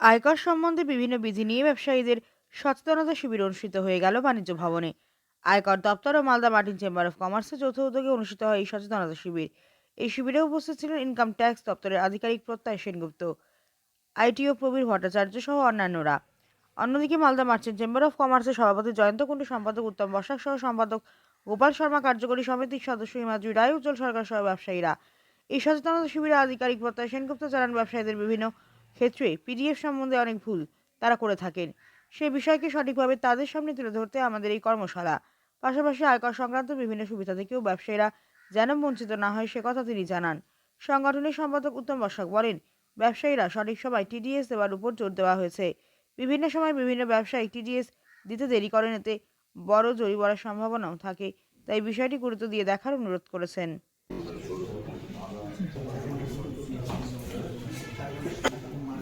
আয়কর সম্বন্ধে বিভিন্ন বিধি নিয়ে ব্যবসায়ীদের সচেতনতা শিবির অনুষ্ঠিত হয়ে গেল বাণিজ্য ভবনে। আয়কর দপ্তর ও মালদা মার্টিন চেম্বার অফ কমার্সের যৌথ উদ্যোগে অনুষ্ঠিত হয় এই সচেতনতা শিবির। এই শিবিরে উপস্থিত ছিলেন ইনকাম ট্যাক্স দপ্তরের আধিকারিক প্রত্যয় সেনগুপ্ত, আইটিও প্রবীর ভট্টাচার্য সহ অন্যান্যরা। অন্যদিকে মালদা মার্চেন্ট চেম্বার অফ কমার্সের সভাপতি জয়ন্ত কুণ্ডু, সম্পাদক উত্তম বসাক সহ সম্পাদক গোপাল শর্মা, কার্যকরী সমিতির সদস্য হিমাদ্রি রায়, উজ্জ্বল সরকার সহ ব্যবসায়ীরা। এই সচেতনতা শিবিরে আধিকারিক প্রত্যয় সেনগুপ্ত জানান, ব্যবসায়ীদের বিভিন্ন ক্ষেত্রে পিডিএফ সম্বন্ধে অনেক ভুল তারা করে থাকেন। সে বিষয়কে সঠিকভাবে তাদের সামনে তুলে ধরতে আমাদের এই কর্মশালা। পাশাপাশি আয়কর সংক্রান্ত বিভিন্ন সুবিধা থেকেও ব্যবসায়ীরা যেন বঞ্চিত না হয় সে কথা তিনি জানান। সংগঠনের সম্পাদক উত্তম বসাক বলেন, ব্যবসায়ীরা সঠিক সময় টিডিএস দেওয়ার উপর জোর দেওয়া হয়েছে। বিভিন্ন সময় বিভিন্ন ব্যবসায়ী টিডিএস দিতে দেরি করেন এতে বড় জরিমানার সম্ভাবনাও থাকে, তাই বিষয়টি গুরুত্ব দিয়ে দেখার অনুরোধ করেছেন।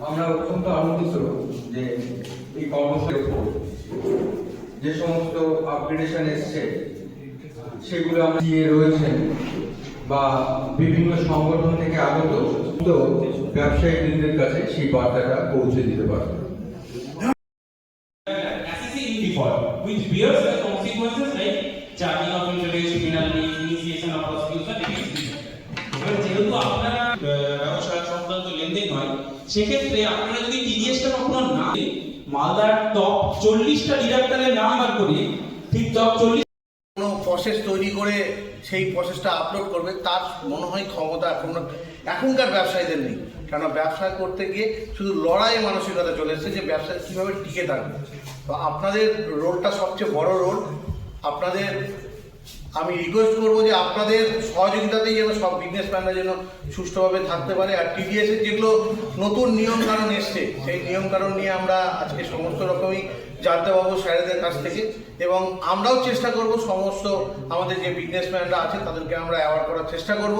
আমরা অত্যন্ত আনন্দিত যে এই কর্মসূচির উপর যে সমস্ত আপগ্রেডেশন এসছে সেগুলো আমরা দিয়ে রয়েছেন বা বিভিন্ন সংগঠন থেকে আগত তো ব্যবসায়ীদের কাছে সেই বার্তাটা পৌঁছে দিতে পারবে। Which bears the consequences like charging of interest, penalty, সেক্ষেত্রে আপনারা যদি টিডিএসটা কখনো না মালদার টপ চল্লিশটা ডিডাক্টরের নাম বার করি। ঠিক টপ চল্লিশ কোনো প্রসেস তৈরি করে সেই প্রসেসটা আপলোড করবে, তার মনে হয় ক্ষমতা এখন এখনকার ব্যবসায়ীদের নেই। কেন ব্যবসা করতে গিয়ে শুধু লড়াই মানসিকতা চলে এসেছে যে ব্যবসা কীভাবে টিকে থাকবে। তো আপনাদের রোলটা সবচেয়ে বড় রোল আপনাদের আমি রিকোয়েস্ট করব যে আপনাদের সহযোগিতাতেই যেন সব বিজনেসম্যানরা যেন সুষ্ঠুভাবে থাকতে পারে আর টিডিএস এর যেগুলো নতুন নিয়ম কানুন এসছে, সেই নিয়ম কানুন নিয়ে আমরা আজকে সমস্ত রকমই জানতে পারব স্যারেদের কাছ থেকে এবং আমরাও চেষ্টা করব সমস্ত আমাদের যে বিজনেসম্যানরা আছে তাদেরকে আমরা অ্যাওয়ার্ড করার চেষ্টা করব।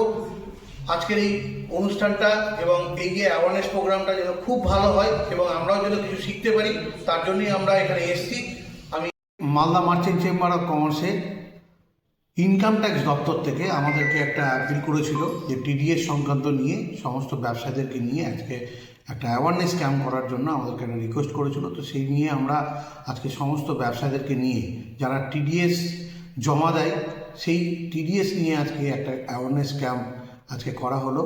আজকের এই অনুষ্ঠানটা এবং এই যে অ্যাওয়ারনেস প্রোগ্রামটা যেন খুব ভালো হয় এবং আমরাও যেন কিছু শিখতে পারি, তার জন্যই আমরা এখানে এসেছি। আমি মালদা মার্চেন্ট চেম্বার অফ কমার্সে ইনকাম ট্যাক্স দপ্তর থেকে আমাদেরকে একটা অ্যাপিল করেছিল যে টিডিএস সংক্রান্ত নিয়ে, সমস্ত ব্যবসায়ীদেরকে নিয়ে আজকে একটা অ্যাওয়ারনেস ক্যাম্প করার জন্য আমাদেরকে একটা রিকোয়েস্ট করেছিল। তো সেই নিয়ে আমরা আজকে সমস্ত ব্যবসায়ীদেরকে নিয়ে, যারা টিডিএস জমা দেয়, সেই টিডিএস নিয়ে আজকে একটা অ্যাওয়ারনেস ক্যাম্প আজকে করা হলো।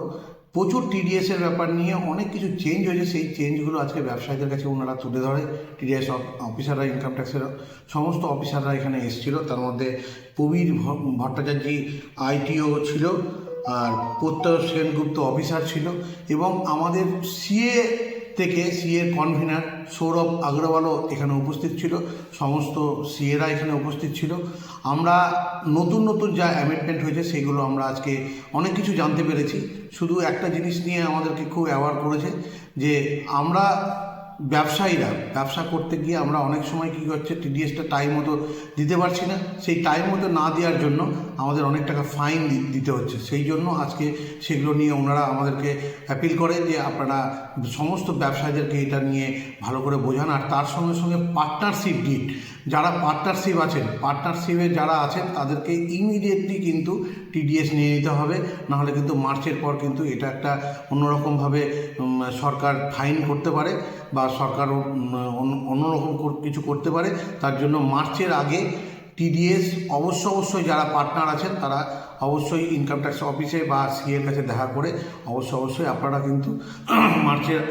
প্রচুর টিডিএস এর ব্যাপার নিয়ে অনেক কিছু চেঞ্জ হয়েছে। সেই চেঞ্জগুলো আজকে ব্যবসায়ীদের কাছে ওনারা তুলে ধরে। টিডিএস অফিসাররা ইনকাম ট্যাক্সের সমস্ত অফিসাররা এখানে এসেছিল। তার মধ্যে প্রবীর ভট্টাচার্যী ভট্টাচার্য আইটিও ছিল আর প্রত্যয় সেনগুপ্ত অফিসার ছিল। এবং আমাদের সিএ থেকে সিএর কনভিনার সৌরভ আগরওয়ালও এখানে উপস্থিত ছিল, সমস্ত সিএরা এখানে উপস্থিত ছিল। আমরা নতুন নতুন যা অ্যামেন্ডমেন্ট হয়েছে সেগুলো আমরা আজকে অনেক কিছু জানতে পেরেছি। শুধু একটা জিনিস নিয়ে আমাদেরকে খুব অ্যাওয়ার করেছে যে আমরা ব্যবসায়ীরা, ব্যবসা করতে গিয়ে আমরা অনেক সময় কী করছে টিডিএসটা টাইম মতো দিতে পারছি না। সেই টাইম মতো না দেওয়ার জন্য আমাদের অনেক টাকা ফাইন দিতে হচ্ছে। সেই জন্য আজকে সেগুলো নিয়ে ওনারা আমাদেরকে অ্যাপিল করে যে আপনারা সমস্ত ব্যবসায়ীদেরকে এটা নিয়ে ভালো করে বোঝান। আর তার সঙ্গে সঙ্গে পার্টনারশিপ ডিট যারা পার্টনারশিপ আছেন পার্টনারশিপে যারা আছেন, তাদেরকে ইমিডিয়েটলি কিন্তু টিডিএস নিয়ে নিতে হবে। নাহলে কিন্তু মার্চের পর কিন্তু এটা একটা অন্যরকমভাবে সরকার ফাইন করতে পারে বা সরকার অন্যরকম কিছু করতে পারে, তার জন্য মার্চের আগে টিডিএস অবশ্য অবশ্যই যারা পার্টনার আছেন, তারা অবশ্যই ইনকাম ট্যাক্স অফিসে বা সিএর কাছে দেখা করে, অবশ্য, অবশ্যই আপনারা কিন্তু মার্চের